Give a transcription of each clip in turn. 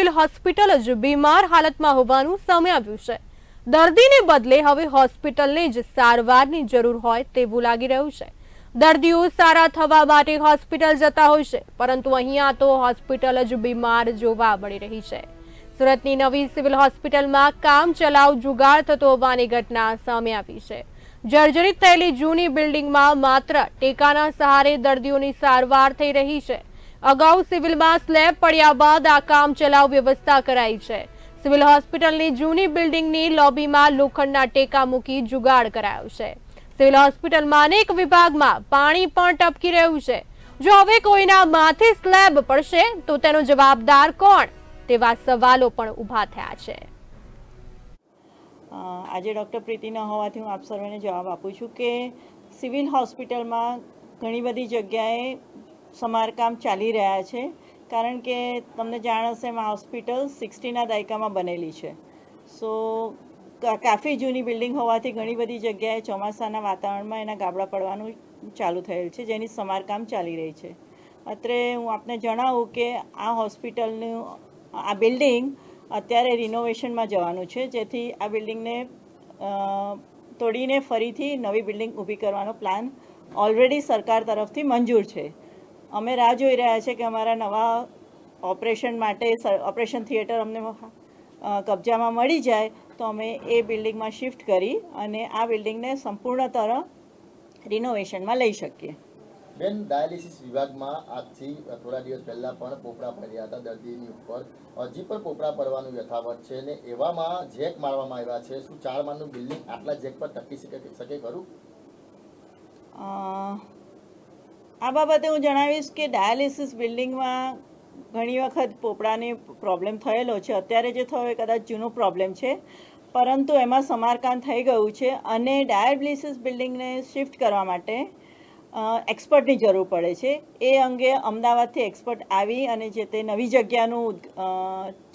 Civil hospital જ બીમાર હાલતમાં હોવાનું સામે આવ્યું છે. દર્દીને બદલે હવે હોસ્પિટલને જ સારવારની જરૂર હોય તેવું લાગી રહ્યું છે. દર્દીઓ સારા થવા માટે હોસ્પિટલ જતા હોય છે, પરંતુ અહીંયા તો હોસ્પિટલ જ બીમાર જોવા મળી રહી છે. સુરતની નવી સિવિલ હોસ્પિટલમાં કામ ચલાવ જુગાડ થતો હોવાની ઘટના સામે આવી છે. જર્જરિત થયેલી જૂની બિલ્ડિંગમાં માત્ર ટેકાના સહારે દર્દીઓની સારવાર થઈ રહી છે. અગાઉ સિવિલમાં સ્લેબ પડ્યા બાદ આ કામ ચલાવ વ્યવસ્થા કરાઈ છે. સિવિલ હોસ્પિટલની જૂની બિલ્ડિંગની લોબીમાં લોખંડના ટેકા મૂકી જુગાડ કરાયો છે. સિવિલ હોસ્પિટલમાં અનેક વિભાગમાં પાણી પણ ટપકી રહ્યું છે. જો હવે કોઈના માથે સ્લેબ પડશે, તો તેનો જવાબદાર કોણ? તેવા સવાલો પણ ઊભા થયા છે. આજે ડૉક્ટર પ્રીતિ ન હોવાથી હું આપ સર્વેને જવાબ આપું છું કે સિવિલ હોસ્પિટલમાં ઘણી બધી જગ્યાએ સમારકામ ચાલી રહ્યા છે. કારણ કે તમને જાણ હશે એમાં હોસ્પિટલ સિક્સટીના દાયકામાં બનેલી છે. સો કાફી જૂની બિલ્ડિંગ હોવાથી ઘણી બધી જગ્યાએ ચોમાસાના વાતાવરણમાં એના ગાબડા પડવાનું ચાલુ થયેલ છે, જેની સમારકામ ચાલી રહી છે. અત્રે હું આપને જણાવું કે આ હોસ્પિટલનું, આ બિલ્ડિંગ અત્યારે રિનોવેશનમાં જવાનું છે, જેથી આ બિલ્ડિંગને તોડીને ફરીથી નવી બિલ્ડિંગ ઊભી કરવાનો પ્લાન ઓલરેડી સરકાર તરફથી મંજૂર છે. અમે રાહ જોઈ રહ્યા છે કે અમારા નવા ઓપરેશન માટે ઓપરેશન થિયેટર અમને કબજામાં મળી જાય તો અમે એ બિલ્ડિંગમાં શિફ્ટ કરી અને આ બિલ્ડિંગને સંપૂર્ણતર રિનોવેશનમાં લઈ શકીએ. બેન ડાયાલિસિસ વિભાગમાં આજથી થોડા દિવસ પહેલાં પણ પોપડા પડ્યા હતા દર્દીની ઉપર. હજી પણ પોપડા પડવાનું યથાવત છે ને એવામાં જેક મારવામાં આવ્યા છે. શું ચાર માળનું બિલ્ડિંગ આટલા જેક પર ટકી શકે શકે ખરું? આ બાબતે હું જણાવીશ કે ડાયાલિસિસ બિલ્ડિંગમાં ઘણી વખત પોપડાને પ્રોબ્લેમ થયેલો છે. અત્યારે જે થયો એ કદાચ જૂનો પ્રોબ્લેમ છે. પરંતુ એમાં સમારકામ થઈ ગયું છે અને ડાયાલિસિસ બિલ્ડિંગને શિફ્ટ કરવા માટે એક્સપર્ટની જરૂર પડે છે. એ અંગે અમદાવાદથી એક્સપર્ટ આવી અને જે તે નવી જગ્યાનું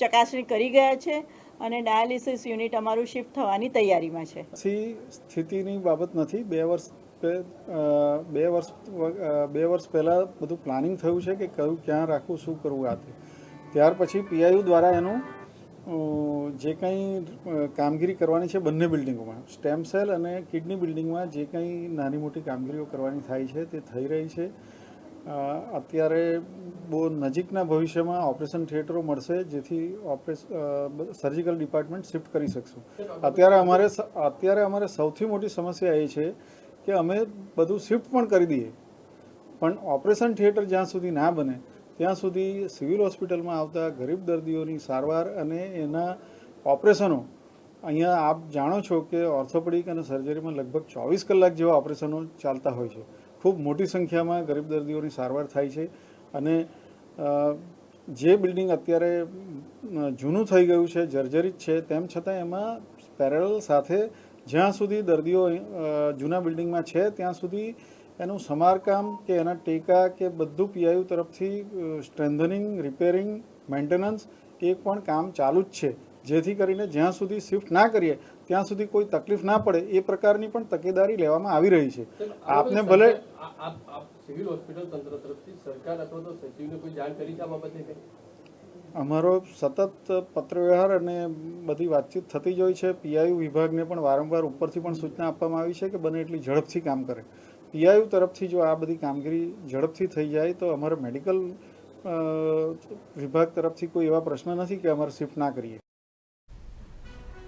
ચકાસણી કરી ગયા છે અને ડાયાલિસિસ યુનિટ અમારું શિફ્ટ થવાની તૈયારીમાં છે. સ્થિતિની બાબત નથી. બે વર્ષ અ, બે વર્ષ બે વર્ષ પહેલાં બધું પ્લાનિંગ થયું છે કે કયું ક્યાં રાખવું શું કરવું આ ત્યાર પછી પીઆઈયુ દ્વારા એનું જે કંઈ કામગીરી કરવાની છે બંને બિલ્ડિંગોમાં. સ્ટેમ સેલ અને કિડની બિલ્ડિંગમાં જે કંઈ નાની મોટી કામગીરીઓ કરવાની થાય છે તે થઈ રહી છે. અત્યારે બહુ નજીકના ભવિષ્યમાં ઓપરેશન થિયેટરો મળશે જેથી ઓપરેશ સર્જિકલ ડિપાર્ટમેન્ટ શિફ્ટ કરી શકશું. અત્યારે અમારે અત્યારે અમારે સૌથી મોટી સમસ્યા એ છે કે અમે બધું શિફ્ટ પણ કરી દઈએ. પણ ઓપરેશન થિયેટર જ્યાં સુધી ના બને, ત્યાં સુધી સિવિલ હોસ્પિટલમાં આવતા ગરીબ દર્દીઓની સારવાર અને એના ઓપરેશનો અહીંયા આપ જાણો છો કે ઓર્થોપેડિક અને સર્જરીમાં લગભગ ચોવીસ કલાક જેવા ઓપરેશનો ચાલતા હોય છે. ખૂબ મોટી સંખ્યામાં ગરીબ દર્દીઓની સારવાર થાય છે અને જે બિલ્ડિંગ અત્યારે જૂનું થઈ ગયું છે, જર્જરિત છે, તેમ છતાં એમાં પેરેલલ સાથે જ્યાં સુધી દર્દીઓ જૂના બિલ્ડિંગમાં છે ત્યાં સુધી એનું સમારકામ કે એના ટેકા કે બધું પીઆઈયુ તરફથી સ્ટ્રેન્થનિંગ રિપેરિંગ મેન્ટેનન્સ એ પણ કામ ચાલુ જ છે જેથી કરીને જ્યાં સુધી શિફ્ટ ના કરીએ ત્યાં સુધી કોઈ તકલીફ ના પડે એ પ્રકારની પણ તકેદારી લેવામાં આવી રહી છે આપને ભલે સિવિલ હોસ્પિટલ તંત્ર તરફથી સરકાર અથવા તો સચિવને કોઈ જાણ કરી છે આ બાબતે? અમારો સતત પત્રવ્યવહાર અને બધી વાતચીત થતી જ હોય છે. પીઆઈયુ વિભાગને પણ વારંવાર ઉપરથી પણ સૂચના આપવામાં આવી છે કે બને એટલી ઝડપથી કામ કરે. પીઆઈયુ તરફથી જો આ બધી કામગીરી ઝડપથી થઈ જાય તો અમારો મેડિકલ વિભાગ તરફથી કોઈ એવા પ્રશ્ન નથી કે અમારે શિફ્ટ ના કરીએ.